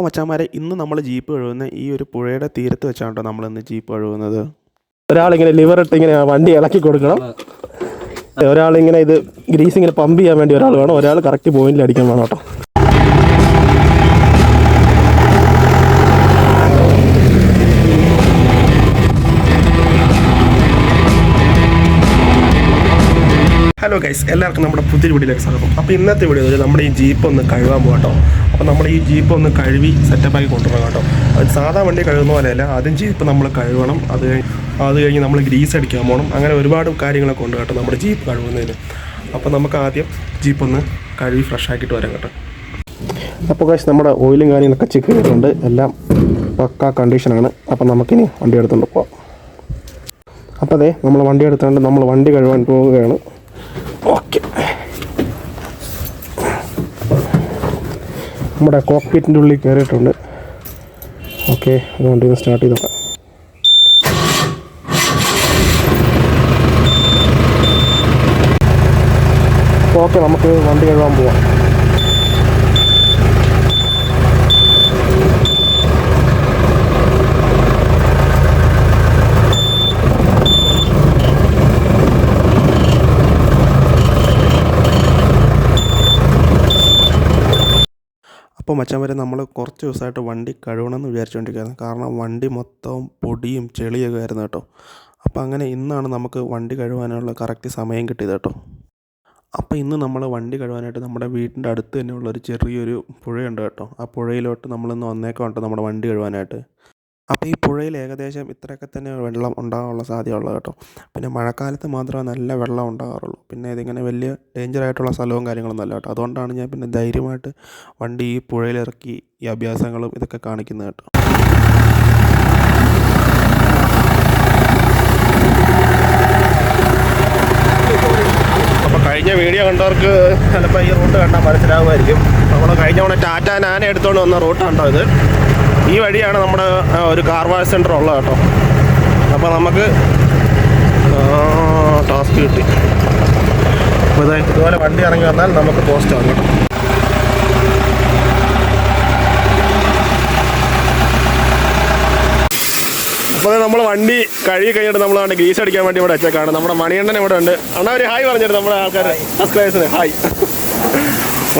അപ്പോൾ മച്ചാന്മാരെ ഇന്ന് നമ്മൾ ജീപ്പ് കഴുകുന്ന ഈ ഒരു പുഴയുടെ തീരത്ത് വെച്ചാണ് നമ്മൾ ഇന്ന് ജീപ്പ് കഴുകുന്നത്. ഒരാളിങ്ങനെ ലിവർ ഇട്ട് ഇങ്ങനെ വണ്ടി ഇളക്കി കൊടുക്കണം. ഒരാളിങ്ങനെ ഇത് ഗ്രീസ് ഇങ്ങനെ പമ്പ് ചെയ്യാൻ വേണ്ടി ഒരാൾ വേണം. ഒരാൾ കറക്റ്റ് പോയിന്റിൽ അടിക്കാൻ വേണം കേട്ടോ. ഹലോ ഗൈസ് എല്ലാവർക്കും നമ്മുടെ പുതിയ വീഡിയോയിലേക്ക് സ്വാഗതം. അപ്പോൾ ഇന്നത്തെ വീഡിയോ നമ്മുടെ ഈ ജീപ്പ് ഒന്ന് കഴുകാൻ പോകട്ടോ അപ്പോൾ നമ്മൾ ഈ ജീപ്പ് ഒന്ന് കഴുകി സെറ്റപ്പാക്കി കൊണ്ടുവരണം കേട്ടോ. അത് സാധാ വണ്ടി കഴുകുന്ന പോലെയല്ല ആദ്യം ജീപ്പ് നമ്മൾ കഴുകണം. അത് അത് കഴിഞ്ഞ് നമ്മൾ ഗ്രീസ് അടിക്കാൻ പോകണം. അങ്ങനെ ഒരുപാട് കാര്യങ്ങളൊക്കെ ഉണ്ട് കേട്ടോ നമ്മുടെ ജീപ്പ് കഴുകുന്നതിന്. അപ്പോൾ നമുക്ക് ആദ്യം ജീപ്പ് ഒന്ന് കഴുകി ഫ്രഷ് ആക്കിയിട്ട് വരാം കേട്ടോ. അപ്പോൾ കാശ് നമ്മുടെ ഓയിലും കാര്യങ്ങളൊക്കെ ചെക്ക് ചെയ്തിട്ടുണ്ട്. എല്ലാം പക്ക കണ്ടീഷനാണ് അപ്പോൾ നമുക്കിനി വണ്ടി എടുത്തുകൊണ്ട് പോവാം. അപ്പോൾ അതെ നമ്മൾ വണ്ടി എടുത്തുകൊണ്ട് നമ്മൾ വണ്ടി കഴുകാൻ പോവുകയാണ്. ഓക്കെ നമ്മുടെ കോക്പീറ്റിന്റെ ഉള്ളിൽ കയറിയിട്ടുണ്ട്. ഓക്കെ അതുകൊണ്ട് ഇന്ന് സ്റ്റാർട്ട് ചെയ്ത് നോക്കാം ഓക്കെ നമുക്ക് വണ്ടി കഴുകാൻ പോവാം. അപ്പോൾ മച്ചാൻ വരെ നമ്മൾ കുറച്ച് ദിവസമായിട്ട് വണ്ടി കഴുകണമെന്ന് വിചാരിച്ചുകൊണ്ടിരിക്കുകയാണ് കാരണം വണ്ടി മൊത്തം പൊടിയും ചെളിയൊക്കെ ആയിരുന്നു കേട്ടോ. അപ്പോൾ അങ്ങനെ ഇന്നാണ് നമുക്ക് വണ്ടി കഴുകാനുള്ള കറക്റ്റ് സമയം കിട്ടിയത് കേട്ടോ. അപ്പോൾ ഇന്ന് നമ്മൾ വണ്ടി കഴുകാനായിട്ട് നമ്മുടെ വീടിന്റെ അടുത്ത് തന്നെയുള്ള ഒരു ചെറിയൊരു പുഴയുണ്ട് കേട്ടോ. ആ പുഴയിലോട്ട് നമ്മളിന്ന് വന്നേക്കാം കേട്ടോ നമ്മുടെ വണ്ടി കഴുകാനായിട്ട് അപ്പോൾ ഈ പുഴയിൽ ഏകദേശം ഇത്രയൊക്കെ തന്നെ വെള്ളം ഉണ്ടാകാനുള്ള സാധ്യതയുള്ളത് കേട്ടോ. പിന്നെ മഴക്കാലത്ത് മാത്രമേ നല്ല വെള്ളം ഉണ്ടാകാറുള്ളൂ. പിന്നെ ഇതിങ്ങനെ വലിയ ഡേഞ്ചർ ആയിട്ടുള്ള സ്ഥലവും കാര്യങ്ങളൊന്നും അല്ല കേട്ടോ. അതുകൊണ്ടാണ് ഞാൻ പിന്നെ ധൈര്യമായിട്ട് വണ്ടി ഈ പുഴയിലിറക്കി ഈ അഭ്യാസങ്ങളും ഇതൊക്കെ കാണിക്കുന്നത് കേട്ടോ. അപ്പോൾ കഴിഞ്ഞ വീഡിയോ കണ്ടവർക്ക് ചിലപ്പോൾ ഈ റൂട്ട് കണ്ടാൽ മനസ്സിലാവുമായിരിക്കും. നമ്മൾ കഴിഞ്ഞ തവണ ടാറ്റ നാന എടുത്തുകൊണ്ട് വന്ന റൂട്ടാണ് കേട്ടോ ഇത്. ഈ വഴിയാണ് നമ്മുടെ ഒരു കാർ വാഷ് സെന്റർ ഉള്ളത് കേട്ടോ. അപ്പോൾ നമുക്ക് ടാസ്ക് കിട്ടി. അപ്പോൾ ഇത് ഇതുപോലെ വണ്ടി ഇറങ്ങി വന്നാൽ നമുക്ക് പോസ്റ്റ് ആകും കേട്ടോ അപ്പോൾ നമ്മൾ വണ്ടി കഴുകി കഴിഞ്ഞിട്ട് നമ്മൾ അവിടെ ഗ്രീസ് അടിക്കാൻ വേണ്ടി ഇവിടെ വെച്ചേക്കാണ്. നമ്മുടെ മണിയണ്ണൻ ഇവിടെ ഉണ്ട്. അണ്ണാ ഒരു ഹായ് പറഞ്ഞിട്ട് നമ്മുടെ ആൾക്കാർ സബ്സ്ക്രൈബേഴ്സിന് ഹായ്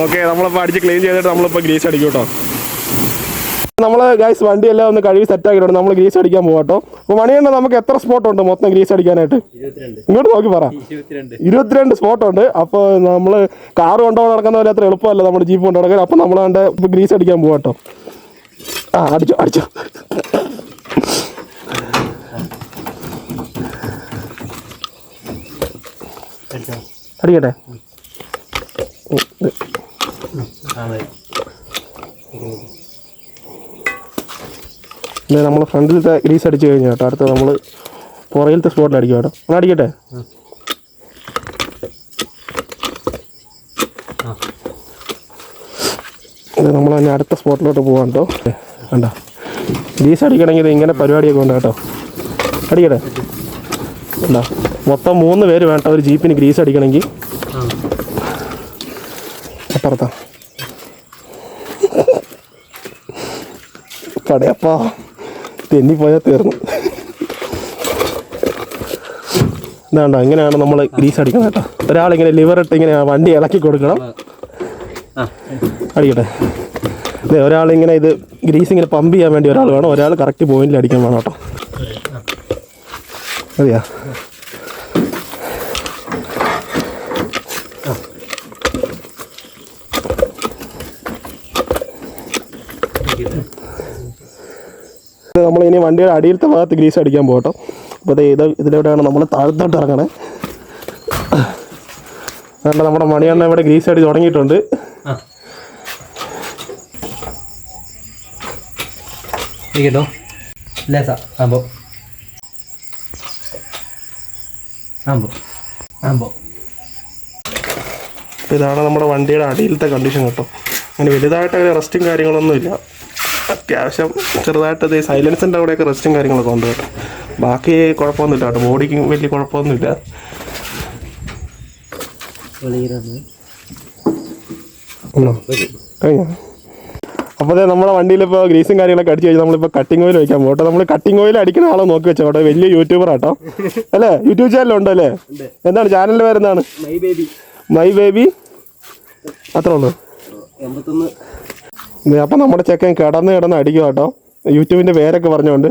ഓക്കെ നമ്മളിപ്പോൾ അടിച്ച് ക്ലീൻ ചെയ്തിട്ട് നമ്മളിപ്പോൾ ഗ്രീസ് അടിക്കും കേട്ടോ. നമ്മൾ ഗൈസ് വണ്ടി എല്ലാം ഒന്ന് കഴുകി സെറ്റ് ആക്കിയിട്ടുണ്ട് നമ്മൾ ഗ്രീസ് അടിക്കാൻ പോകാട്ടോ അപ്പോൾ മണിയുണ്ട് നമുക്ക് എത്ര സ്പോട്ട് ഉണ്ട് മൊത്തം ഗ്രീസ് അടിക്കാനായിട്ട്? ഇങ്ങോട്ട് നോക്കി പറ. ഇരുപത്തിരണ്ട്. സ്പോട്ട് ഉണ്ട്. അപ്പോൾ നമ്മൾ കാർ കൊണ്ടുപോകാൻ നടക്കുന്ന പോലെ അത്ര എളുപ്പമല്ല നമ്മുടെ ജീപ്പ് കൊണ്ട് നടക്കാൻ. അപ്പോൾ നമ്മൾ കണ്ട് ഗ്രീസ് അടിക്കാൻ പോകാട്ടോ ആ അടിച്ചോ അടിച്ചോ. അടിക്കട്ടെ? ഇത് നമ്മൾ ഫ്രണ്ടിലത്തെ ഗ്രീസ് അടിച്ചു കഴിഞ്ഞു കേട്ടോ അടുത്ത നമ്മൾ പുറയിലത്തെ സ്പോട്ടിൽ അടിക്കും കേട്ടോ. ഒന്ന് അടിക്കട്ടെ? നമ്മൾ തന്നെ അടുത്ത സ്പോട്ടിലോട്ട് പോകാം കേട്ടോ. കണ്ടോ? ഗ്രീസ് അടിക്കണമെങ്കിൽ ഇങ്ങനെ പരിപാടിയൊക്കെ ഉണ്ട് കേട്ടോ. അടിക്കട്ടെ? കണ്ടോ? മൊത്തം മൂന്ന് പേര് വേണ്ട ഒരു ജീപ്പിന് ഗ്രീസ് അടിക്കണമെങ്കിൽ. അപ്പുറത്താ. പടയപ്പാ. തെന്നിപ്പോയാൽ തീർന്നു. ഇതാണ്ട ഇങ്ങനെയാണ് നമ്മൾ ഗ്രീസ് അടിക്കുന്നത് കേട്ടോ. ഒരാളിങ്ങനെ ലിവർ ഇട്ട് ഇങ്ങനെ വണ്ടി ഇളക്കി കൊടുക്കണം. അടിക്കട്ടെ. അതെ ഒരാളിങ്ങനെ ഇത് ഗ്രീസ് ഇങ്ങനെ പമ്പ് ചെയ്യാൻ വേണ്ടി ഒരാൾ വേണം. ഒരാൾ കറക്റ്റ് പോയിന്റിൽ അടിക്കാൻ വേണം കേട്ടോ. അതെയാ? നമ്മൾ ഇനി വണ്ടിയുടെ അടിയിലത്തെ ഭാഗത്ത് ഗ്രീസ് അടിക്കാൻ പോകട്ടോ അപ്പോൾ ഇത് ഇത് ഇതിലെവിടെയാണ് നമ്മൾ താഴത്തോട്ട് ഇറങ്ങണേ. അതുകൊണ്ട് നമ്മുടെ മണിയണ്ണ ഇവിടെ ഗ്രീസ് അടി തുടങ്ങിയിട്ടുണ്ട്. ഇരിക്കട്ടോ ലേസ ആമ്പോ. ആമ്പോ ആമ്പോ. ഇതാണ് നമ്മുടെ വണ്ടിയുടെ അടിയിലത്തെ കണ്ടീഷൻ കേട്ടോ. അങ്ങനെ വലുതായിട്ട് അങ്ങനെ റെസ്റ്റും കാര്യങ്ങളൊന്നും ഇല്ല അത്യാവശ്യം ചെറുതായിട്ട് അതേ സൈലൻസിന്റെ അവിടെയൊക്കെ റെസ്റ്റും കാര്യങ്ങളൊക്കെ ഉണ്ട് കേട്ടോ. ബാക്കി കുഴപ്പമൊന്നുമില്ല കേട്ടോ. ബോഡിക്ക് വലിയ കുഴപ്പമൊന്നുമില്ല? കഴിഞ്ഞോ? അപ്പോൾ അതെ നമ്മുടെ വണ്ടിയിൽ ഇപ്പോൾ ഗ്രീസും കാര്യങ്ങളൊക്കെ അടിച്ച് കഴിഞ്ഞാൽ നമ്മളിപ്പോൾ കട്ടിംഗ് ഓയിൽ വയ്ക്കാൻ പോകട്ടെ നമ്മൾ കട്ടിംഗ് ഓയിൽ അടിക്കുന്ന ആളെ നോക്കി വെച്ചോ കേട്ടോ. വലിയ യൂട്യൂബർ ആട്ടോ. അല്ലേ? യൂട്യൂബ് ചാനൽ ഉണ്ടോ അല്ലേ? എന്താണ്? ചാനലിന്റെ പേരെന്താണ്? മൈ ബേബി മൈ ബേബി അത്രേ ഉള്ളൂ. അപ്പം നമ്മുടെ ചെക്കൻ കിടന്ന് കിടന്ന് അടിക്കുക കേട്ടോ. യൂട്യൂബിന്റെ പേരൊക്കെ പറഞ്ഞുകൊണ്ട്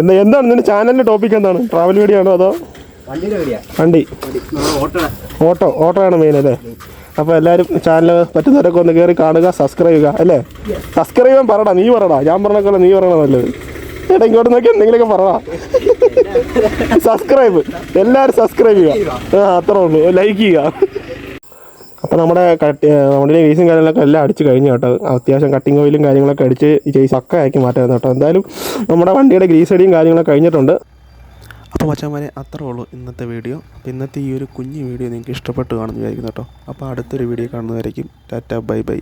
എന്താ എന്താണ് നിന്റെ ചാനലിന്റെ ടോപ്പിക് എന്താണ്? ട്രാവൽ വീഡിയോ ആണോ അതോ? വണ്ടി. ഓട്ടോ ഓട്ടോ ആണ് മെയിൻ അല്ലേ? അപ്പോൾ എല്ലാവരും ചാനൽ പറ്റുന്നവരൊക്കെ ഒന്ന് കയറി കാണുക സബ്സ്ക്രൈബ് ചെയ്യുക അല്ലേ? സബ്സ്ക്രൈബ് ചെയ്യാൻ പറടാ നീ പറടാ. ഞാൻ പറഞ്ഞ നീ പറയണ നല്ലത്. ചേട്ടാ ഇങ്ങോട്ട് നോക്കി എന്തെങ്കിലുമൊക്കെ പറടാ. സബ്സ്ക്രൈബ് എല്ലാവരും സബ്സ്ക്രൈബ് ചെയ്യുക. ആ അത്രേ ഉള്ളൂ. ലൈക്ക് ചെയ്യുക. അപ്പോൾ നമ്മുടെ കട്ടി നമ്മുടെ വേസും കാര്യങ്ങളൊക്കെ എല്ലാം അടിച്ച് കഴിഞ്ഞു കേട്ടോ. അത്യാവശ്യം കട്ടിങ് ഓയിലും കാര്യങ്ങളൊക്കെ അടിച്ച് ചെയ്സ് ഒക്കെ ആക്കി മാറ്റായിരുന്നു കേട്ടോ. എന്തായാലും നമ്മുടെ വണ്ടിയുടെ ഗ്രീസ് അടിയും കാര്യങ്ങളൊക്കെ കഴിഞ്ഞിട്ടുണ്ട്. അപ്പോൾ മച്ചാമാരെ അത്രേ ഉള്ളൂ ഇന്നത്തെ വീഡിയോ. അപ്പോൾ ഇന്നത്തെ ഈ ഒരു കുഞ്ഞു വീഡിയോ നിങ്ങൾക്ക് ഇഷ്ടപ്പെട്ട് കാണുമെന്ന് വിചാരിക്കുന്നു കേട്ടോ. അപ്പോൾ അടുത്തൊരു വീഡിയോ കാണുന്നതായിരിക്കും ടാറ്റ ബൈ ബൈ.